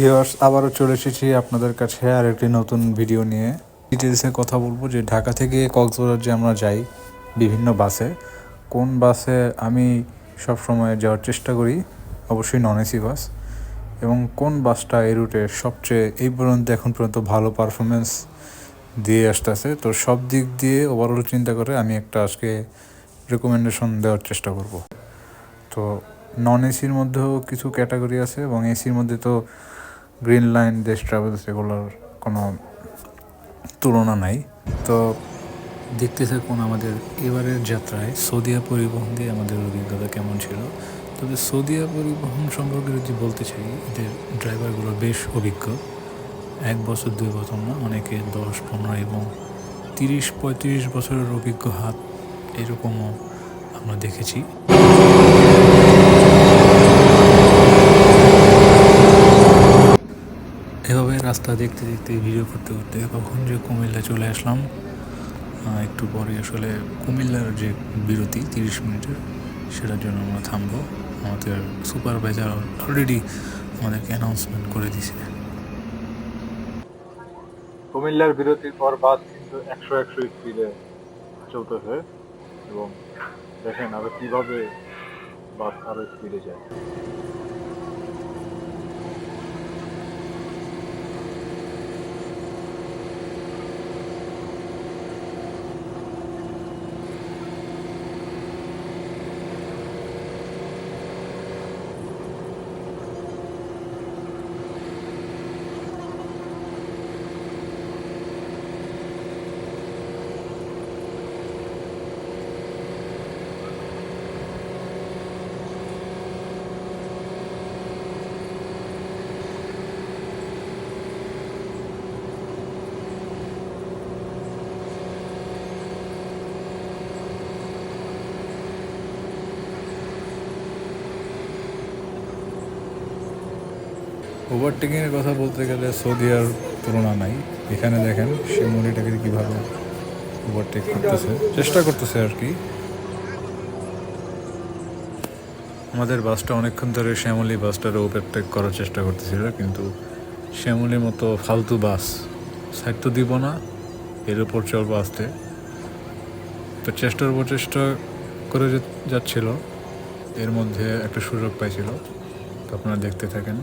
Viewers, আবারও চলে এসেছি আপনাদের কাছে আর একটি নতুন ভিডিও নিয়ে। ডিটেলসে কথা বলব যে ঢাকা থেকে কক্সবাজার যে আমরা যাই বিভিন্ন বাসে, কোন বাসে আমি সব সময় যাওয়ার চেষ্টা করি, অবশ্যই নন এসি বাস, এবং কোন বাসটা এই রুটে সবচেয়ে এই পর্যন্ত, এখন পর্যন্ত ভালো পারফরমেন্স দিয়ে আসতেছে। তো সব দিক দিয়ে ওভারঅল চিন্তা করে আমি একটা আজকে রেকমেন্ডেশন দেওয়ার চেষ্টা করব। তো নন এসির মধ্যেও কিছু ক্যাটাগরি আছে, এবং এসির মধ্যে তো গ্রিন লাইন দেশ ট্রাভেলস এগুলোর কোনো তুলনা নাই। তো দেখতে থাকুন আমাদের এবারের যাত্রায় সৌদিয়া পরিবহন দিয়ে আমাদের অভিজ্ঞতা কেমন ছিল। তবে সৌদিয়া পরিবহন সম্পর্কে যদি বলতে চাই, এদের ড্রাইভারগুলো বেশ অভিজ্ঞ। এক বছর, দুই বছর না, অনেকে দশ, পনেরো এবং তিরিশ, পঁয়ত্রিশ বছরের অভিজ্ঞ হাত এরকমও আমরা দেখেছি। রাস্তা দেখতে দেখতে ভিডিও করতে করতে কখন যে কুমিল্লা চলে আসলাম একটু পরে আসলে কুমিল্লার যে বিরতি, তিরিশ মিনিটের, সেটার জন্য আমরা থামবো। আমাদের সুপারভাইজার অলরেডি আমাদেরকে অ্যানাউন্সমেন্ট করে দিছে কুমিল্লার বিরতির পর বাস কিন্তু একশো একশো স্পিডে চলতেছে এবং দেখেন আরও কীভাবে বাস আরও স্পিডে যায়। ওভারটেকিংয়ের কথা বলতে গেলে সৌদি আর তুলনা নাই। এখানে দেখেন সে মুড়িটাকে কীভাবে ওভারটেক করতেছে। চেষ্টা করতেছে আর কি। আমাদের বাসটা অনেকক্ষণ ধরে শ্যামলি বাসটার ওভারটেক করার চেষ্টা করতেছিল, কিন্তু শ্যামলির মতো ফালতু বাস সাইড তো দিব না, এর উপর চলবো আসতে। তো চেষ্টার উপর চেষ্টা করে যাচ্ছিল, এর মধ্যে একটা সুযোগ পাইছিল। তো আপনারা দেখতে থাকেন।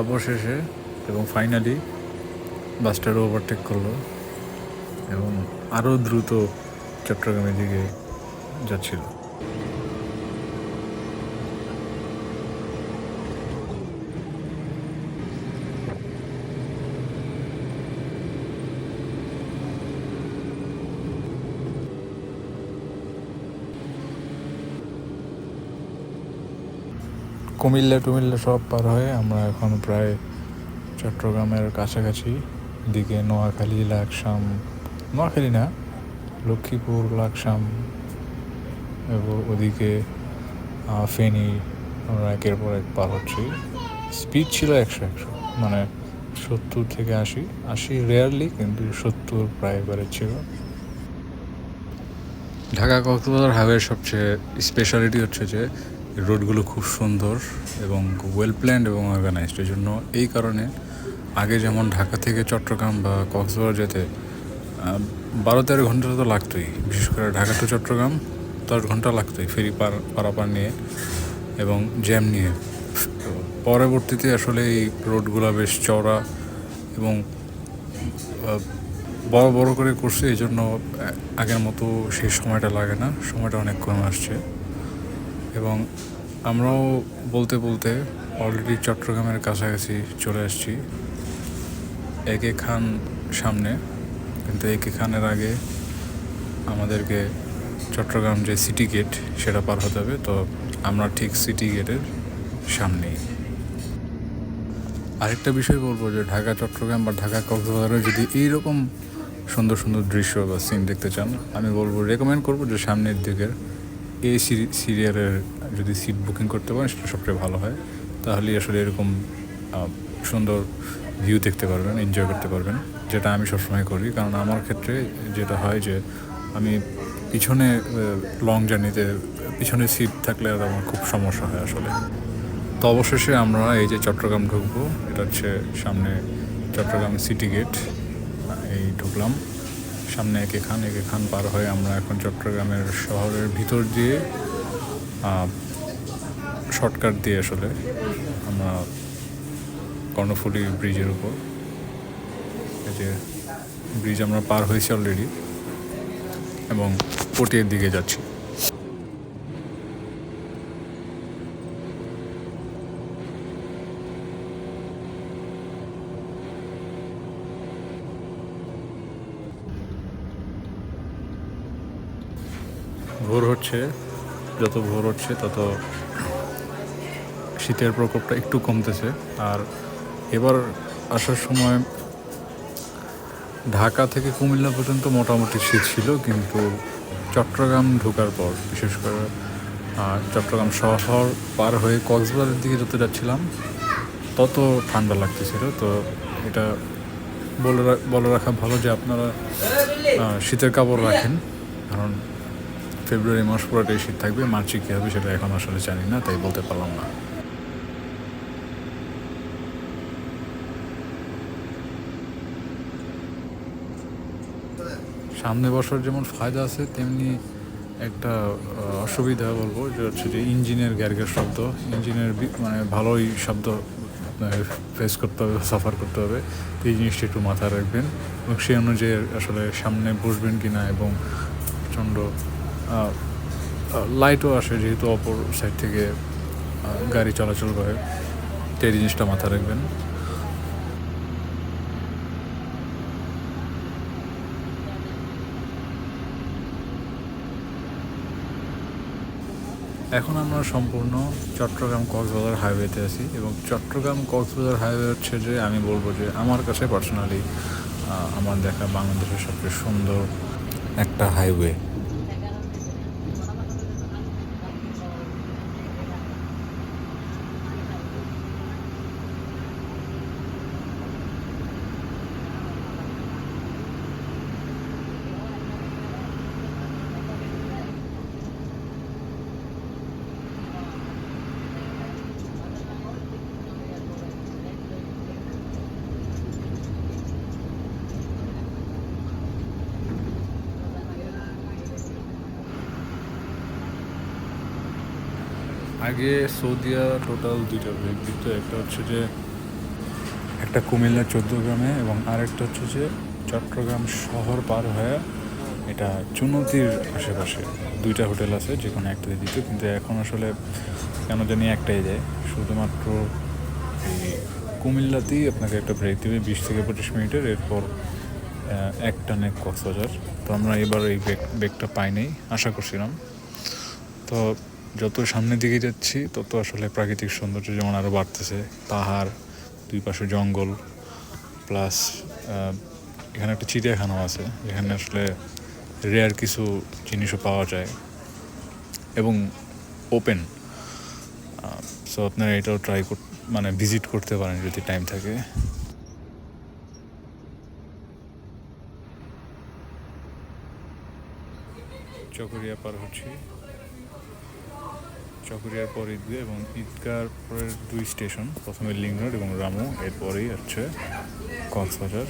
অবশেষে এবং ফাইনালি বাসটার ওভারটেক করল এবং আরও দ্রুত চট্টগ্রামের দিকে যাচ্ছিল। কুমিল্লা টুমিল্লা সব পার হয়ে আমরা এখন প্রায় চট্টগ্রামের কাছাকাছি, দিকে নোয়াখালী, লাকসাম, নোয়াখালী না, লক্ষ্মীপুর, লাকসাম এবং ওদিকে ফেনী, আমরা একের পর এক পার হচ্ছি। স্পিড ছিল একশো একশো মানে সত্তর থেকে আশি আশি রেয়ারলি কিন্তু সত্তর প্রায় এবারে ছিল। ঢাকা কক্সবাজার হাইওয়ের সবচেয়ে স্পেশালিটি হচ্ছে যে রোডগুলো খুব সুন্দর এবং ওয়েল প্ল্যান্ড এবং অর্গানাইজড এই জন্য এই কারণে আগে যেমন ঢাকা থেকে চট্টগ্রাম বা কক্সবাজার যেতে বারো তেরো ঘণ্টা তো লাগতোই। বিশেষ করে ঢাকা টু চট্টগ্রাম দশ ঘণ্টা লাগতোই ফেরি পার, পারাপার নিয়ে এবং জ্যাম নিয়ে। পরবর্তীতে আসলে এই রোডগুলো বেশ চওড়া এবং বড় বড় করে করছে, এই জন্য আগের মতো সেই সময়টা লাগে না। সময়টা অনেক কমে আসছে। এবং আমরাও বলতে বলতে অলরেডি চট্টগ্রামের কাছাকাছি চলে আসছি। একে খান সামনে, কিন্তু একে খানের আগে আমাদেরকে চট্টগ্রাম যে সিটি গেট সেটা পার হতে হবে। তো আমরা ঠিক সিটি গেটের সামনেই। আরেকটা বিষয় বলব যে ঢাকা, চট্টগ্রাম বা ঢাকা কক্সবাজারে যদি এইরকম সুন্দর সুন্দর দৃশ্য বা সিন দেখতে চান, আমি বলব রেকমেন্ড করব যে সামনের দিকের এই সিরিয়ালের যদি সিট বুকিং করতে পারেন, সেটা সবচেয়ে ভালো হয়। তাহলে আসলে এরকম সুন্দর ভিউ দেখতে পারবেন এনজয় করতে পারবেন, যেটা আমি সবসময় করি। কারণ আমার ক্ষেত্রে যেটা হয় যে, আমি পিছনে লং জার্নিতে পিছনে সিট থাকলে আর আমার খুব সমস্যা হয় আসলে। তো অবশেষে আমরা এই যে চট্টগ্রাম ঢুকবো, এটা হচ্ছে সামনে চট্টগ্রাম সিটি গেট এই ঢুকলাম। সামনে একে খান একে খান পার হয়ে আমরা এখন চট্টগ্রামের শহরের ভিতর দিয়ে শর্টকাট দিয়ে আসলে আমরা কর্ণফুলি ব্রিজের উপর, এই যে ব্রিজ আমরা পার হয়েছি অলরেডি এবং পটিয়ার দিকে যাচ্ছি। ভোর হচ্ছে, যত ভোর হচ্ছে তত শীতের প্রকোপটা একটু কমতেছে। আর এবার আসার সময় ঢাকা থেকে কুমিল্লা পর্যন্ত মোটামুটি শীত ছিল, কিন্তু চট্টগ্রাম ঢোকার পর, বিশেষ করে চট্টগ্রাম শহর পার হয়ে কক্সবাজারের দিকে যত যাচ্ছিলাম, তত ঠান্ডা লাগতেছিল। তো এটা বলে বলে রাখা ভালো যে আপনারা শীতের কাপড় রাখেন, কারণ ফেব্রুয়ারি মাস পুরোটাই শীত থাকবে, মার্চে কী হবে সেটা এখন আসলে জানি না, তাই বলতে পারলাম না। সামনে বসার যেমন ফায়দা আছে, তেমনি একটা অসুবিধা বলব যে হচ্ছে যে ইঞ্জিনের গ্যারগের শব্দ, ইঞ্জিনের মানে ভালোই শব্দ ফেস করতে হবে সাফার করতে হবে, এই জিনিসটা একটু মাথায় রাখবেন এবং সেই অনুযায়ী আসলে সামনে বসবেন কি না এবং প্রচণ্ড লাইটও আসে যেহেতু অপর সাইড থেকে গাড়ি চলাচল করে। এই জিনিসটা মাথায় রাখবেন। এখন আমরা সম্পূর্ণ চট্টগ্রাম কক্সবাজার হাইওয়েতে আছি এবং চট্টগ্রাম কক্সবাজার হাইওয়ে হচ্ছে যে, আমি বলব যে, আমার কাছে পার্সোনালি আমার দেখা বাংলাদেশের সবচেয়ে সুন্দর একটা হাইওয়ে আগে সৌদিয়া টোটাল দুইটা ব্রেক দিত। একটা হচ্ছে যে একটা কুমিল্লা চোদ্দ গ্রামে এবং আরেকটা হচ্ছে যে চট্টগ্রাম শহর পার হয়ে এটা চুনতির আশেপাশে। দুইটা হোটেল আছে, যে কোনো একটাতে দিত, কিন্তু এখন আসলে কেন জানি একটাই যায় শুধুমাত্র এই কুমিল্লাতেই আপনাকে একটা ব্রেক দেবে বিশ থেকে পঁচিশ মিনিটের, এরপর এক টানে কক্সবাজার। তো আমরা এবার এই ব্রেক ব্রেকটা পাইনি আশা করছিলাম। তো যত সামনের দিকে যাচ্ছি, তত আসলে প্রাকৃতিক সৌন্দর্য যেমন আরও বাড়তেছে। পাহাড়, দুই পাশে জঙ্গল প্লাস এখানে একটা চিড়িয়াখানাও আছে। যেখানে আসলে রেয়ার কিছু জিনিসও পাওয়া যায়। এবং ওপেন সো আপনারা এটাও ট্রাই মানে ভিজিট করতে পারেন যদি টাইম থাকে। চকরিয়া পার হচ্ছি। চকরিয়ার পর ঈদগাহ এবং ঈদগার পরের দুই স্টেশন, প্রথমে লিং রোড এবং রামু, এরপরেই হচ্ছে কক্সবাজার।